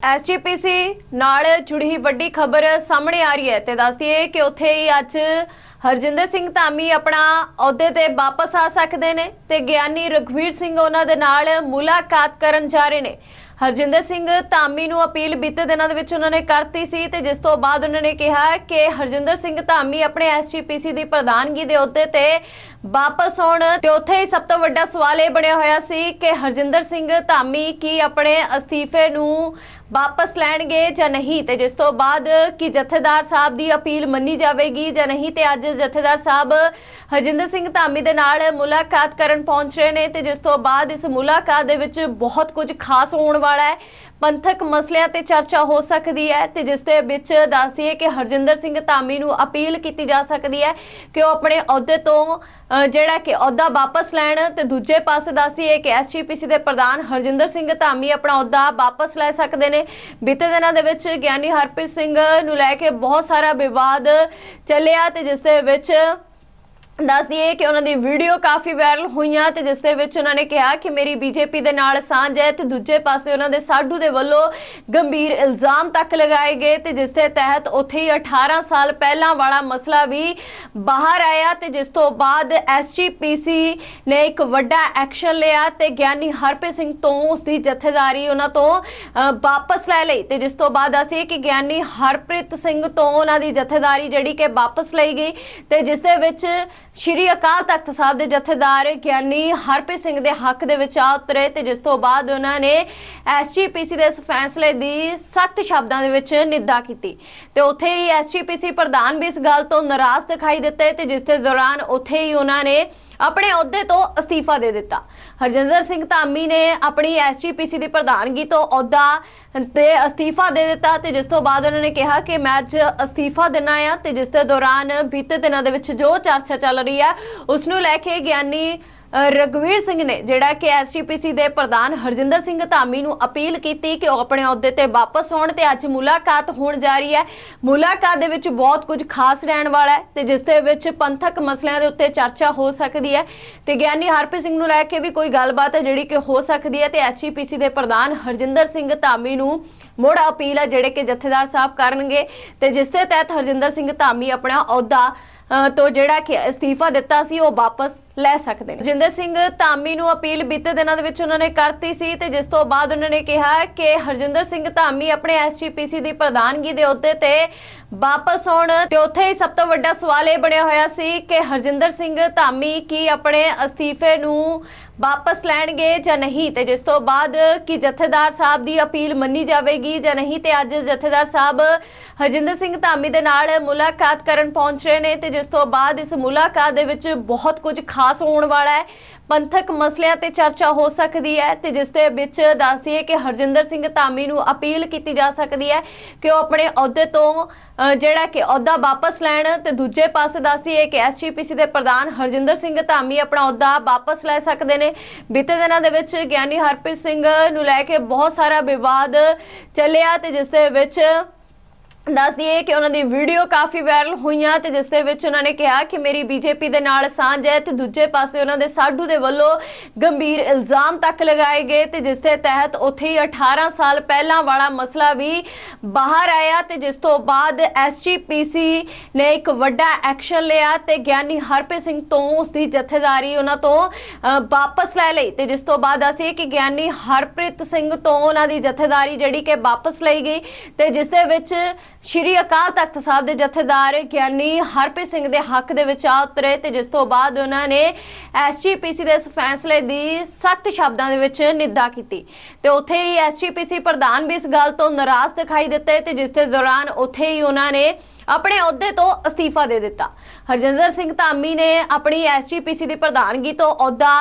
SGPC ਨਾਲ ਜੁੜੀ ਵੱਡੀ ਖਬਰ ਸਾਹਮਣੇ ਆ ਰਹੀ ਹੈ ਤੇ ਦੱਸਦੀ ਹੈ ਕਿ ਉੱਥੇ ਹੀ ਅੱਜ ਹਰਜਿੰਦਰ ਸਿੰਘ ਧਾਮੀ ਆਪਣਾ ਅਹੁਦੇ ਤੇ ਵਾਪਸ ਆ ਸਕਦੇ ਨੇ ਤੇ ਗਿਆਨੀ ਰਘਵੀਰ ਸਿੰਘ ਉਹਨਾਂ ਦੇ ਨਾਲ ਮੁਲਾਕਾਤ ਕਰਨ ਜਾ ਰਹੇ ਨੇ। ਹਰਜਿੰਦਰ ਸਿੰਘ ਧਾਮੀ ਨੂੰ ਅਪੀਲ ਬੀਤੇ ਦਿਨਾਂ ਦੇ ਵਿੱਚ ਉਹਨਾਂ ਨੇ ਕਰਤੀ ਸੀ ਤੇ ਜਿਸ ਤੋਂ ਬਾਅਦ ਉਹਨਾਂ ਨੇ ਕਿਹਾ ਕਿ ਹਰਜਿੰਦਰ ਸਿੰਘ ਧਾਮੀ ਆਪਣੇ ਐਸਜੀਪੀਸੀ ਦੀ ਪ੍ਰਧਾਨਗੀ ਦੇ ਅਹੁਦੇ ਤੇ ਵਾਪਸ ਆਉਣ ਤੇ ਉੱਥੇ ਹੀ ਸਭ ਤੋਂ ਵੱਡਾ ਸਵਾਲ ਇਹ ਬਣਿਆ ਹੋਇਆ ਸੀ ਕਿ ਹਰਜਿੰਦਰ ਸਿੰਘ ਧਾਮੀ ਕੀ ਆਪਣੇ ਅਸਤੀਫੇ ਨੂੰ ਵਾਪਸ ਲੈਣਗੇ ਜਾਂ ਨਹੀਂ? ਤੇ ਜਿਸ ਤੋਂ ਬਾਅਦ ਕਿ ਜਥੇਦਾਰ ਸਾਹਿਬ ਦੀ ਅਪੀਲ ਮੰਨੀ ਜਾਵੇਗੀ ਜਾਂ ਨਹੀਂ? ਤੇ ਅੱਜ ਜਥੇਦਾਰ ਸਾਹਿਬ ਹਰਜਿੰਦਰ ਸਿੰਘ ਧਾਮੀ ਦੇ ਨਾਲ ਮੁਲਾਕਾਤ ਕਰਨ ਪਹੁੰਚ ਰਹੇ ਨੇ ਤੇ ਜਿਸ ਤੋਂ ਬਾਅਦ ਇਸ ਮੁਲਾਕਾਤ ਦੇ ਵਿੱਚ ਬਹੁਤ ਕੁਝ ਖਾਸ ਹੋਣ ਵਾਲਾ ਹੈ। ਪੰਥਕ ਮਸਲਿਆਂ ਤੇ ਚਰਚਾ ਹੋ ਸਕਦੀ ਹੈ ਤੇ ਜਿਸ ਦੇ ਵਿੱਚ ਦੱਸਦੀ ਹੈ ਕਿ ਹਰਜਿੰਦਰ ਸਿੰਘ ਧਾਮੀ ਨੂੰ ਅਪੀਲ ਕੀਤੀ ਜਾ ਸਕਦੀ ਹੈ ਕਿ ਉਹ ਆਪਣੇ ਅਹੁਦੇ ਤੋਂ ਜਿਹੜਾ ਕਿ ਅਹੁਦਾ ਵਾਪਸ ਲੈਣ ਤੇ ਦੂਜੇ ਪਾਸੇ ਦੱਸਦੀ ਹੈ ਕਿ ਐਸਜੀਪੀਸੀ ਦੇ ਪ੍ਰਧਾਨ ਹਰਜਿੰਦਰ ਸਿੰਘ ਧਾਮੀ ਆਪਣਾ ਅਹੁਦਾ ਵਾਪਸ ਲੈ ਸਕਦੇ ਨੇ। ਬੀਤੇ ਦਿਨਾਂ ਦੇ ਵਿੱਚ ਗਿਆਨੀ ਹਰਪ੍ਰੀਤ ਸਿੰਘ ਨੂੰ ਲੈ ਕੇ ਬਹੁਤ ਸਾਰਾ ਵਿਵਾਦ ਚੱਲਿਆ ਤੇ ਜਿਸ ਦੇ ਵਿੱਚ ਦੱਸਦੀ ਹੈ ਕਿ ਉਹਨਾਂ ਦੀ ਵੀਡੀਓ ਕਾਫੀ ਵਾਇਰਲ ਹੋਈਆਂ ਤੇ ਜਿਸ ਦੇ ਵਿੱਚ ਉਹਨਾਂ ਨੇ ਕਿਹਾ ਕਿ ਮੇਰੀ ਬੀਜੇਪੀ ਦੇ ਨਾਲ ਸਾਂਝ ਹੈ ਤੇ ਦੂਜੇ ਪਾਸੇ ਉਹਨਾਂ ਦੇ ਸਾਡੂ ਦੇ ਵੱਲੋਂ ਗੰਭੀਰ ਇਲਜ਼ਾਮ ਤੱਕ ਲਗਾਏ ਗਏ ਤੇ ਜਿਸ ਦੇ ਤਹਿਤ ਉੱਥੇ ਹੀ 18 ਸਾਲ ਪਹਿਲਾਂ ਵਾਲਾ ਮਸਲਾ ਵੀ ਬਾਹਰ ਆਇਆ ਤੇ ਜਿਸ ਤੋਂ ਬਾਅਦ ਐਸਜੀਪੀਸੀ ਨੇ ਇੱਕ ਵੱਡਾ ਐਕਸ਼ਨ ਲਿਆ ਤੇ ਗਿਆਨੀ ਹਰਪ੍ਰੀਤ ਸਿੰਘ ਤੋਂ ਉਸ ਦੀ ਜਥੇਦਾਰੀ ਉਹਨਾਂ ਤੋਂ ਵਾਪਸ ਲੈ ਲਈ ਤੇ ਜਿਸ ਤੋਂ ਬਾਅਦ ਅਸੀਂ ਕਿ ਗਿਆਨੀ ਹਰਪ੍ਰੀਤ ਸਿੰਘ ਤੋਂ ਉਹਨਾਂ ਦੀ ਜਥੇਦਾਰੀ ਜਿਹੜੀ ਕਿ ਵਾਪਸ ਲਈ ਗਈ ਤੇ ਜਿਸ ਦੇ ਵਿੱਚ ਸ਼੍ਰੀ ਅਕਾਲ ਤਖਤ ਸਾਹਿਬ ਦੇ ਜਥੇਦਾਰ ਗਿਆਨੀ ਹਰਪ੍ਰੀਤ ਸਿੰਘ ਦੇ ਹੱਕ ਦੇ ਵਿੱਚ ਆ ਉਤਰੇ ਤੇ ਜਿਸ ਤੋਂ ਬਾਅਦ ਉਹਨਾਂ ਨੇ ਐਸਜੀਪੀਸੀ ਦੇ ਇਸ ਫੈਸਲੇ ਦੀ ਸਖਤ ਸ਼ਬਦਾਂ ਦੇ ਵਿੱਚ ਨਿੰਦਾ ਕੀਤੀ। ਤੇ ਉੱਥੇ ਹੀ ਐਸਜੀਪੀਸੀ ਪ੍ਰਧਾਨ ਵੀ ਇਸ ਗੱਲ ਤੋਂ ਨਾਰਾਜ਼ ਦਿਖਾਈ ਦਿੱਤੇ ਤੇ ਜਿਸ ਦੇ ਦੌਰਾਨ ਉੱਥੇ ਹੀ ਉਹਨਾਂ ਨੇ ਆਪਣੇ ਅਹੁਦੇ ਤੋਂ ਅਸਤੀਫਾ ਦੇ ਦਿੱਤਾ। ਹਰਜਿੰਦਰ ਸਿੰਘ ਧਾਮੀ ਨੇ ਆਪਣੀ ਐਸਜੀਪੀਸੀ ਦੀ ਪ੍ਰਧਾਨਗੀ ਤੋਂ ਅਹੁਦਾ ਤੇ ਅਸਤੀਫਾ ਦੇ ਦਿੱਤਾ ਤੇ ਜਿਸ ਤੋਂ ਬਾਅਦ ਉਹਨਾਂ ਨੇ ਕਿਹਾ ਕਿ ਮੈਂ ਅੱਜ ਅਸਤੀਫਾ ਦੇਣਾ ਆ ਤੇ ਜਿਸ ਦੇ ਦੌਰਾਨ ਬੀਤੇ ਦਿਨਾਂ ਦੇ ਵਿੱਚ ਜੋ ਚਰਚਾ ਚੱਲ ਰਹੀ ਹੈ ਉਸ ਨੂੰ ਲੈ ਕੇ ਗਿਆਨੀ ਅ, ਰਘਵੀਰ ਸਿੰਘ ਨੇ ਜਿਹੜਾ ਕਿ ਐਸਜੀਪੀਸੀ ਦੇ ਪ੍ਰਧਾਨ ਹਰਜਿੰਦਰ ਸਿੰਘ ਧਾਮੀ ਨੂੰ ਅਪੀਲ ਕੀਤੀ ਕਿ ਉਹ ਆਪਣੇ ਅਹੁਦੇ ਤੇ ਵਾਪਸ ਆਉਣ ਤੇ ਅੱਜ ਮੁਲਾਕਾਤ ਹੋਣ ਜਾ ਰਹੀ ਹੈ। ਮੁਲਾਕਾਤ ਦੇ ਵਿੱਚ ਬਹੁਤ ਕੁਝ ਖਾਸ ਰਹਿਣ ਵਾਲਾ ਹੈ ਤੇ ਜਿਸ ਦੇ ਵਿੱਚ ਪੰਥਕ ਮਸਲਿਆਂ ਦੇ ਉੱਤੇ ਚਰਚਾ ਹੋ ਸਕਦੀ ਹੈ। ਤੇ ਗਿਆਨੀ ਹਰਪ੍ਰੀਤ ਸਿੰਘ ਨੂੰ ਲੈ ਕੇ ਵੀ ਕੋਈ ਗੱਲਬਾਤ ਹੈ ਜਿਹੜੀ ਕਿ ਹੋ ਸਕਦੀ ਹੈ ਤੇ ਐਸਜੀਪੀਸੀ ਦੇ ਪ੍ਰਧਾਨ ਹਰਜਿੰਦਰ ਸਿੰਘ ਧਾਮੀ ਨੂੰ ਮੁੜ ਅਪੀਲ ਹੈ ਜਿਹੜੇ ਕਿ ਜਥੇਦਾਰ ਸਾਹਿਬ ਕਰਨਗੇ ਤੇ ਜਿਸ ਦੇ ਤਹਿਤ ਹਰਜਿੰਦਰ ਸਿੰਘ ਧਾਮੀ ਆਪਣਾ ਅਹੁਦਾ ਤੋਂ ਜਿਹੜਾ ਕਿ ਅਸਤੀਫਾ ਦਿੱਤਾ ਸੀ, ਉਹ ਵਾਪਸ ਲੈ ਸਕਦੇ ਨੇ। ਜਿੰਦਰ ਸਿੰਘ ਧਾਮੀ ਨੂੰ ਅਪੀਲ ਬੀਤੇ ਦਿਨਾਂ ਦੇ ਵਿੱਚ ਉਹਨਾਂ ਨੇ ਕਰਤੀ ਸੀ ਤੇ ਜਿਸ ਤੋਂ ਬਾਅਦ ਉਹਨਾਂ ਨੇ ਕਿਹਾ ਕਿ ਹਰਜਿੰਦਰ ਸਿੰਘ ਧਾਮੀ ਆਪਣੇ ਐਸਜੀਪੀਸੀ ਦੀ ਪ੍ਰਧਾਨਗੀ ਦੇ ਅਹੁਦੇ ਤੇ ਵਾਪਸ ਆਉਣ ਤੇ ਉੱਥੇ ਹੀ ਸਭ ਤੋਂ ਵੱਡਾ ਸਵਾਲ ਇਹ ਬਣਿਆ ਹੋਇਆ ਸੀ ਕਿ ਹਰਜਿੰਦਰ ਸਿੰਘ ਧਾਮੀ ਕੀ ਆਪਣੇ ਅਸਤੀਫੇ ਨੂੰ ਵਾਪਸ ਲੈਣਗੇ ਜਾਂ ਨਹੀਂ ਤੇ ਜਿਸ ਤੋਂ ਬਾਅਦ ਕਿ ਜਥੇਦਾਰ ਸਾਹਿਬ ਦੀ ਅਪੀਲ ਮੰਨੀ ਜਾਵੇਗੀ? ਜਾਂ ਨਹੀਂ ਤੇ ਅੱਜ ਜਥੇਦਾਰ ਸਾਹਿਬ ਹਰਜਿੰਦਰ ਸਿੰਘ ਧਾਮੀ ਦੇ ਨਾਲ ਮੁਲਾਕਾਤ ਕਰਨ ਪਹੁੰਚ ਰਹੇ ਨੇ ਤੇ ਜਿਸ ਤੋਂ ਬਾਅਦ ਇਸ ਮੁਲਾਕਾਤ ਦੇ ਵਿੱਚ ਬਹੁਤ ਕੁਝ ਖਾਸ ਹੋਣ ਵਾਲਾ ਹੈ। ਪੰਥਕ ਮਸਲਿਆਂ ਤੇ ਚਰਚਾ ਹੋ ਸਕਦੀ ਹੈ ਤੇ ਜਿਸ ਦੇ ਵਿੱਚ ਦੱਸਦੀ ਹੈ ਕਿ ਹਰਜਿੰਦਰ ਸਿੰਘ ਧਾਮੀ ਨੂੰ ਅਪੀਲ ਕੀਤੀ ਜਾ ਸਕਦੀ ਹੈ ਕਿ ਉਹ ਆਪਣੇ ਅਹੁਦੇ ਤੋਂ ਜਿਹੜਾ ਕਿ ਅਹੁਦਾ ਵਾਪਸ ਲੈਣ ਤੇ ਦੂਜੇ ਪਾਸੇ ਦੱਸਦੀ ਹੈ ਕਿ ਐਸਜੀਪੀਸੀ ਦੇ ਪ੍ਰਧਾਨ ਹਰਜਿੰਦਰ ਸਿੰਘ ਧਾਮੀ ਆਪਣਾ ਅਹੁਦਾ ਵਾਪਸ ਲੈ ਸਕਦੇ ਨੇ। ਬੀਤੇ ਦਿਨਾਂ ਦੇ ਵਿੱਚ ਗਿਆਨੀ ਹਰਪ੍ਰੀਤ ਸਿੰਘ ਨੂੰ ਲੈ ਕੇ ਬਹੁਤ ਸਾਰਾ ਵਿਵਾਦ ਚੱਲਿਆ ਤੇ ਜਿਸ ਦੇ ਵਿੱਚ ਦੱਸਦੀ ਹੈ ਕਿ ਉਹਨਾਂ ਦੀ ਵੀਡੀਓ ਕਾਫੀ ਵਾਇਰਲ ਹੋਈਆਂ ਤੇ ਜਿਸ ਦੇ ਵਿੱਚ ਉਹਨਾਂ ਨੇ ਕਿਹਾ ਕਿ ਮੇਰੀ ਬੀਜੇਪੀ ਦੇ ਨਾਲ ਸਾਂਝ ਹੈ ਤੇ ਦੂਜੇ ਪਾਸੇ ਉਹਨਾਂ ਦੇ ਸਾਡੂ ਦੇ ਵੱਲੋਂ ਗੰਭੀਰ ਇਲਜ਼ਾਮ ਤੱਕ ਲਗਾਏ ਗਏ ਤੇ ਜਿਸ ਦੇ ਤਹਿਤ ਉੱਥੇ ਹੀ 18 ਸਾਲ ਪਹਿਲਾਂ ਵਾਲਾ ਮਸਲਾ ਵੀ ਬਾਹਰ ਆਇਆ ਤੇ ਜਿਸ ਤੋਂ ਬਾਅਦ ਐਸਜੀਪੀਸੀ ਨੇ ਇੱਕ ਵੱਡਾ ਐਕਸ਼ਨ ਲਿਆ ਤੇ ਗਿਆਨੀ ਹਰਪ੍ਰੀਤ ਸਿੰਘ ਤੋਂ ਉਸ ਦੀ ਜਥੇਦਾਰੀ ਉਹਨਾਂ ਤੋਂ ਵਾਪਸ ਲੈ ਲਈ ਤੇ ਜਿਸ ਤੋਂ ਬਾਅਦ ਅਸੀਂ ਕਿ ਗਿਆਨੀ ਹਰਪ੍ਰੀਤ ਸਿੰਘ ਤੋਂ ਉਹਨਾਂ ਦੀ ਜਥੇਦਾਰੀ ਜਿਹੜੀ ਕਿ ਵਾਪਸ ਲਈ ਗਈ ਤੇ ਜਿਸ ਦੇ ਵਿੱਚ ਸ਼੍ਰੀ ਅਕਾਲ ਤਖਤ ਸਾਹਿਬ ਦੇ ਜਥੇਦਾਰ ਗਿਆਨੀ ਹਰਪ੍ਰੀਤ ਸਿੰਘ ਦੇ ਹੱਕ ਦੇ ਵਿੱਚ ਆ ਉਤਰੇ ਤੇ ਜਿਸ ਤੋਂ ਬਾਅਦ ਉਹਨਾਂ ਨੇ ਐਸਜੀਪੀਸੀ ਦੇ ਇਸ ਫੈਸਲੇ ਦੀ ਸਖਤ ਸ਼ਬਦਾਂ ਦੇ ਵਿੱਚ ਨਿੰਦਾ ਕੀਤੀ। ਤੇ ਉੱਥੇ ਹੀ ਐਸਜੀਪੀਸੀ ਪ੍ਰਧਾਨ ਵੀ ਇਸ ਗੱਲ ਤੋਂ ਨਾਰਾਜ਼ ਦਿਖਾਈ ਦਿੱਤੇ ਤੇ ਜਿਸ ਦੇ ਦੌਰਾਨ ਉੱਥੇ ਹੀ ਉਹਨਾਂ ਨੇ ਆਪਣੇ ਅਹੁਦੇ ਤੋਂ ਅਸਤੀਫਾ ਦੇ ਦਿੱਤਾ। ਹਰਜਿੰਦਰ ਸਿੰਘ ਧਾਮੀ ਨੇ ਆਪਣੀ ਐਸਜੀਪੀਸੀ ਦੀ ਪ੍ਰਧਾਨਗੀ ਤੋਂ ਅਹੁਦਾ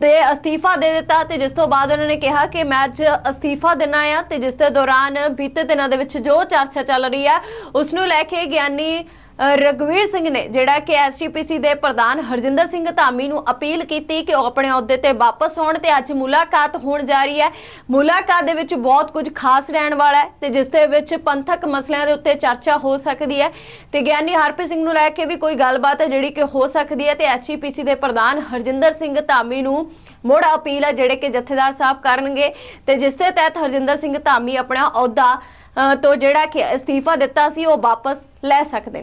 ਤੇ ਅਸਤੀਫਾ ਦੇ ਦਿੱਤਾ ਤੇ ਜਿਸ ਤੋਂ ਬਾਅਦ ਉਹਨਾਂ ਨੇ ਕਿਹਾ ਕਿ ਮੈਂ ਅੱਜ ਅਸਤੀਫਾ ਦੇਣਾ ਆ ਤੇ ਜਿਸ ਦੇ ਦੌਰਾਨ ਬੀਤੇ ਦਿਨਾਂ ਦੇ ਵਿੱਚ ਜੋ ਚਰਚਾ ਚੱਲ ਰਹੀ ਹੈ ਉਸ ਨੂੰ ਲੈ ਕੇ ਗਿਆਨੀ ਅ, ਰਘਵੀਰ ਸਿੰਘ ਨੇ ਜਿਹੜਾ ਕਿ ਐਸਜੀਪੀਸੀ ਦੇ ਪ੍ਰਧਾਨ ਹਰਜਿੰਦਰ ਸਿੰਘ ਧਾਮੀ ਨੂੰ ਅਪੀਲ ਕੀਤੀ ਕਿ ਉਹ ਆਪਣੇ ਅਹੁਦੇ ਤੇ ਵਾਪਸ ਆਉਣ ਤੇ ਅੱਜ ਮੁਲਾਕਾਤ ਹੋਣ ਜਾ ਰਹੀ ਹੈ। ਮੁਲਾਕਾਤ ਦੇ ਵਿੱਚ ਬਹੁਤ ਕੁਝ ਖਾਸ ਰਹਿਣ ਵਾਲਾ ਹੈ ਤੇ ਜਿਸ ਦੇ ਵਿੱਚ ਪੰਥਕ ਮਸਲਿਆਂ ਦੇ ਉੱਤੇ ਚਰਚਾ ਹੋ ਸਕਦੀ ਹੈ। ਤੇ ਗਿਆਨੀ ਹਰਪ੍ਰੀਤ ਸਿੰਘ ਨੂੰ ਲੈ ਕੇ ਵੀ ਕੋਈ ਗੱਲਬਾਤ ਹੈ ਜਿਹੜੀ ਕਿ ਹੋ ਸਕਦੀ ਹੈ ਤੇ ਐਸਜੀਪੀਸੀ ਦੇ ਪ੍ਰਧਾਨ ਹਰਜਿੰਦਰ ਸਿੰਘ ਧਾਮੀ ਨੂੰ ਮੁੜ ਅਪੀਲ ਹੈ ਜਿਹੜੇ ਕਿ ਜਥੇਦਾਰ ਸਾਹਿਬ ਕਰਨਗੇ ਤੇ ਜਿਸ ਦੇ ਤਹਿਤ ਹਰਜਿੰਦਰ ਸਿੰਘ ਧਾਮੀ ਆਪਣਾ ਅਹੁਦਾ ਤੋਂ ਜਿਹੜਾ ਕਿ ਅਸਤੀਫਾ ਦਿੱਤਾ ਸੀ ਉਹ ਵਾਪਸ ਲੈ ਸਕਦੇ ਨੇ।